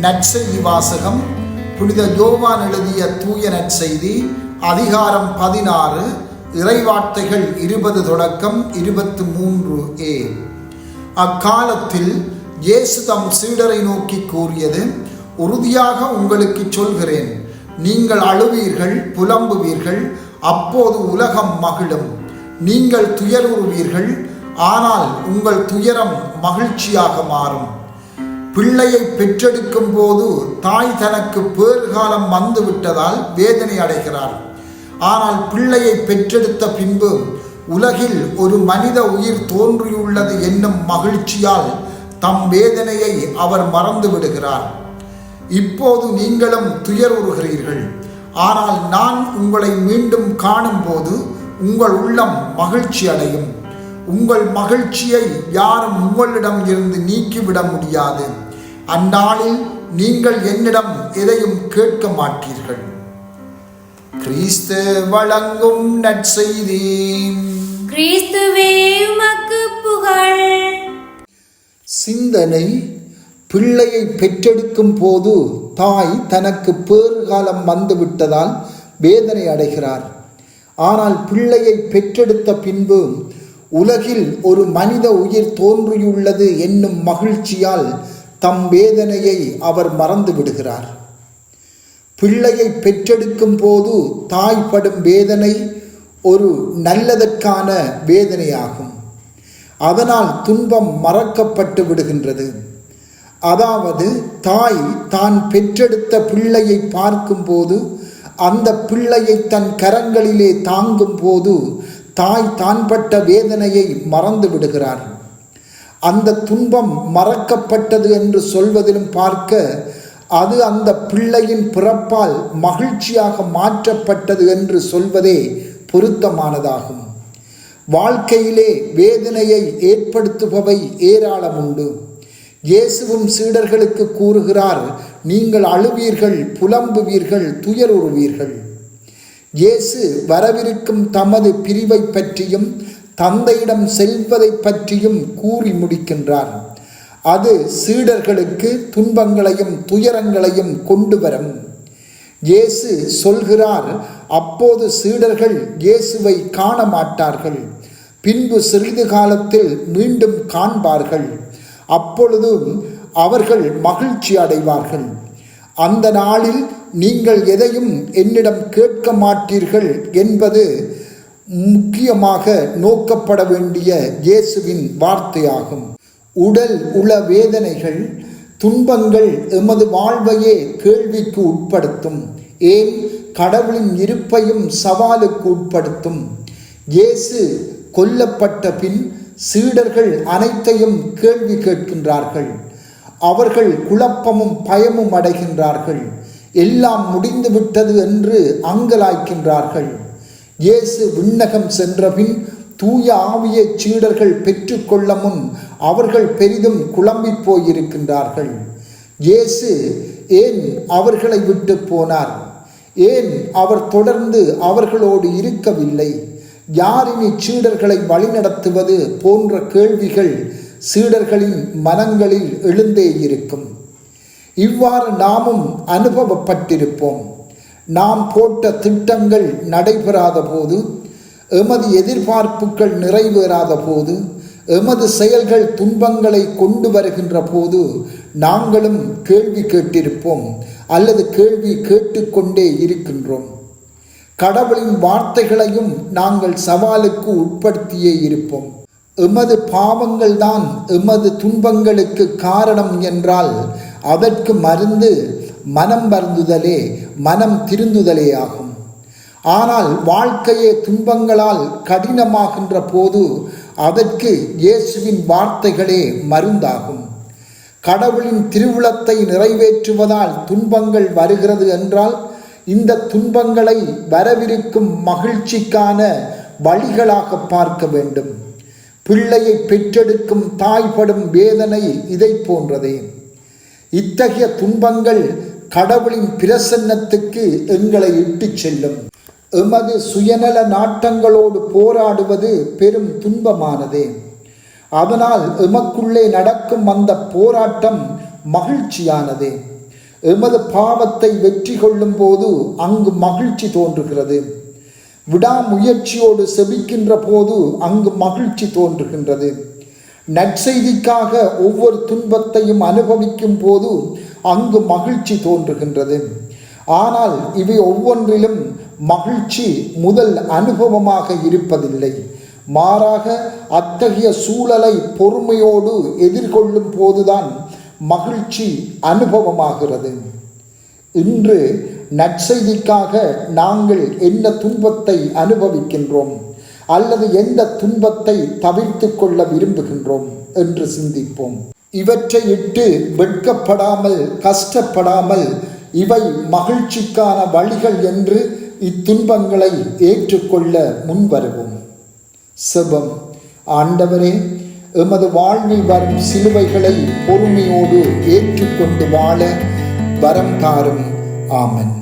நற்செய்தி வாசகம் புனித யோவான் எழுதிய தூய நற்செய்தி அதிகாரம் பதினாறு இறைவார்த்தைகள் இருபது தொடக்கம் இருபத்து மூன்று ஏ. அக்காலத்தில் இயேசு தம் சீடரை நோக்கி கூறியது உறுதியாக உங்களுக்கு சொல்கிறேன் நீங்கள் அழுவீர்கள் புலம்புவீர்கள் அப்போது உலகம் மகிழும். நீங்கள் துயருவீர்கள் ஆனால் உங்கள் துயரம் மகிழ்ச்சியாக மாறும். பிள்ளையை பெற்றெடுக்கும் போது தாய் தனக்கு பேறுகாலம் வந்து விட்டதால் வேதனை அடைகிறார். ஆனால் பிள்ளையை பெற்றெடுத்த பின்பு உலகில் ஒரு மனித உயிர் தோன்றியுள்ளது என்னும் மகிழ்ச்சியால் தம் வேதனையை அவர் மறந்து விடுகிறார். இப்போது நீங்களும் துயருறுகிறீர்கள் ஆனால் நான் உங்களை மீண்டும் காணும்போது உங்கள் உள்ளம் மகிழ்ச்சி அடையும். உங்கள் மகிழ்ச்சியை யாரும் உங்களிடம் இருந்து நீக்கிவிட முடியாது. அந்நாளில் நீங்கள் என்னிடம் எதையும் கேட்க மாட்டீர்கள். கிறிஸ்து வழங்கும் நற்செய்தி. கிறிஸ்துவே உமக்கு புகழ். சிந்தனை பிள்ளையை பெற்றெடுக்கும் போது தாய் தனக்கு பேறுகாலம் வந்துவிட்டதால் வேதனை அடைகிறார். ஆனால் பிள்ளையை பெற்றெடுத்த பின்பு உலகில் ஒரு மனித உயிர் தோன்றியுள்ளது என்னும் மகிழ்ச்சியால் தம் வேதனையை அவர் மறந்து விடுகிறார். பிள்ளையை பெற்றெடுக்கும் போது தாய் படும் வேதனை ஒரு நல்லதற்கான வேதனையாகும். அதனால் துன்பம் மறக்கப்பட்டு விடுகின்றது. அதாவது தாய் தான் பெற்றெடுத்த பிள்ளையை பார்க்கும்போது அந்த பிள்ளையை தன் கரங்களிலே தாங்கும் போது தாய் தான் பட்ட வேதனையை மறந்து விடுகிறார். அந்த துன்பம் மறக்கப்பட்டது என்று சொல்வதிலும் பார்க்க அது அந்த பிள்ளையின் பிறப்பால் மகிழ்ச்சியாக மாற்றப்பட்டது என்று சொல்வதே பொருத்தமானதாகும். வாழ்க்கையிலே வேதனையை ஏற்படுத்துபவை ஏராளம் உண்டு இயேசுவும் சீடர்களுக்கு கூறுகிறார் நீங்கள் அழுவீர்கள் புலம்புவீர்கள் துயருறுவீர்கள். இயேசு வரவிருக்கும் தமது பிரிவை பற்றியும் தந்தையிடம் செல்வதை பற்றியும் கூறி முடிக்கின்றார் அது சீடர்களுக்கு துன்பங்களையும் துயரங்களையும் கொண்டு வரும் இயேசு சொல்கிறார் அப்போது சீடர்கள் இயேசுவை காண மாட்டார்கள் பின்பு சிறிது காலத்தில் மீண்டும் காண்பார்கள். அப்பொழுதும் அவர்கள் மகிழ்ச்சி அடைவார்கள். அந்த நாளில் நீங்கள் எதையும் என்னிடம் கேட்க மாட்டீர்கள் என்பது முக்கியமாக நோக்கப்பட வேண்டிய இயேசுவின் வார்த்தையாகும். உடல் உள வேதனைகள் துன்பங்கள் எமது வாழ்வையே கேள்விக்கு உட்படுத்தும். ஏன்? கடவுளின் இருப்பையும் சவாலுக்கு உட்படுத்தும். இயேசு கொல்லப்பட்ட பின் சீடர்கள் அனைத்தையும் கேள்வி கேட்கின்றார்கள். அவர்கள் குழப்பமும் பயமும் அடைகின்றார்கள். எல்லாம் முடிந்துவிட்டது என்று அங்கலாய்க்கின்றார்கள். இயேசு விண்ணகம் சென்றபின் தூய ஆவிய சீடர்கள் பெற்றுக்கொள்ள முன் அவர்கள் பெரிதும் குழம்பி போயிருக்கின்றார்கள். இயேசு ஏன் அவர்களை விட்டு போனார்? ஏன் அவர் தொடர்ந்து அவர்களோடு இருக்கவில்லை? யாரினி சீடர்களை வழிநடத்துவது போன்ற கேள்விகள் சீடர்களின் மனங்களில் எழுந்தே இருக்கும். இவ்வாறு நாமும் அனுபவப்பட்டிருப்போம். நாம் போட்ட திட்டங்கள் நடைபெறாத போது எமது எதிர்பார்ப்புகள் நிறைவேறாத போது எமது செயல்கள் துன்பங்களை கொண்டு வருகின்ற போது நாங்களும் கேள்வி கேட்டிருப்போம் அல்லது கேள்வி கேட்டுக்கொண்டே இருக்கின்றோம். கடவுளின் வார்த்தைகளையும் நாங்கள் சவாலுக்கு உட்படுத்தியே இருப்போம். எமது பாவங்கள் தான் எமது துன்பங்களுக்கு காரணம் என்றால் அதற்கு மருந்து மனம் வருந்துதலே மனம் திருந்துதலே ஆகும். ஆனால் வாழ்க்கையே துன்பங்களால் கடினமாகின்ற போது அதற்கு இயேசுவின் வார்த்தைகளே மருந்தாகும். கடவுளின் திருவுளத்தை நிறைவேற்றுவதால் துன்பங்கள் வருகிறது என்றால் இந்த துன்பங்களை வரவிருக்கும் மகிழ்ச்சிக்கான வழிகளாக பார்க்க வேண்டும். பிள்ளையை பெற்றெடுக்கும் தாய்படும் வேதனை இதை போன்றதே. இத்தகைய துன்பங்கள் கடவுளின் பிரசன்னத்துக்கு எங்களை இட்டுச் செல்லும். எமது சுயநல நாட்டங்களோடு போராடுவது பெரும் துன்பமானதே. அதனால் எமக்குள்ளே நடக்கும் அந்த போராட்டம் மகிழ்ச்சியானதே. எமது பாவத்தை வெற்றி கொள்ளும் போது அங்கு மகிழ்ச்சி தோன்றுகிறது. விடாமுயற்சியோடு செபிக்கின்ற போது அங்கு மகிழ்ச்சி தோன்றுகின்றது. நற்செய்திக்காக ஒவ்வொரு துன்பத்தையும் அனுபவிக்கும் போது அங்கு மகிழ்ச்சி தோன்றுகின்றது. ஆனால் இவை ஒவ்வொன்றிலும் மகிழ்ச்சி முதல் அனுபவமாக இருப்பதில்லை. மாறாக அத்தகைய சூழலை பொறுமையோடு எதிர்கொள்ளும் போதுதான் மகிழ்ச்சி அனுபவமாகிறது. இன்று நற்செய்திக்காக நாங்கள் என்ன துன்பத்தை அனுபவிக்கின்றோம் அல்லது எந்த துன்பத்தை தவிர்த்து கொள்ள விரும்புகின்றோம் என்று சிந்திப்போம். இவற்றை இட்டு வெட்கப்படாமல் கஷ்டப்படாமல் இவை மகிழ்ச்சிக்கான வழிகள் என்று இத்துன்பங்களை ஏற்றுக்கொள்ள முன்வருவோம். செபம். ஆண்டவரே எமது வாழ்வில் வரும் சிலுவைகளை பொறுமையோடு ஏற்றுக்கொண்டு வாழ வரம் தாரும். ஆமன்.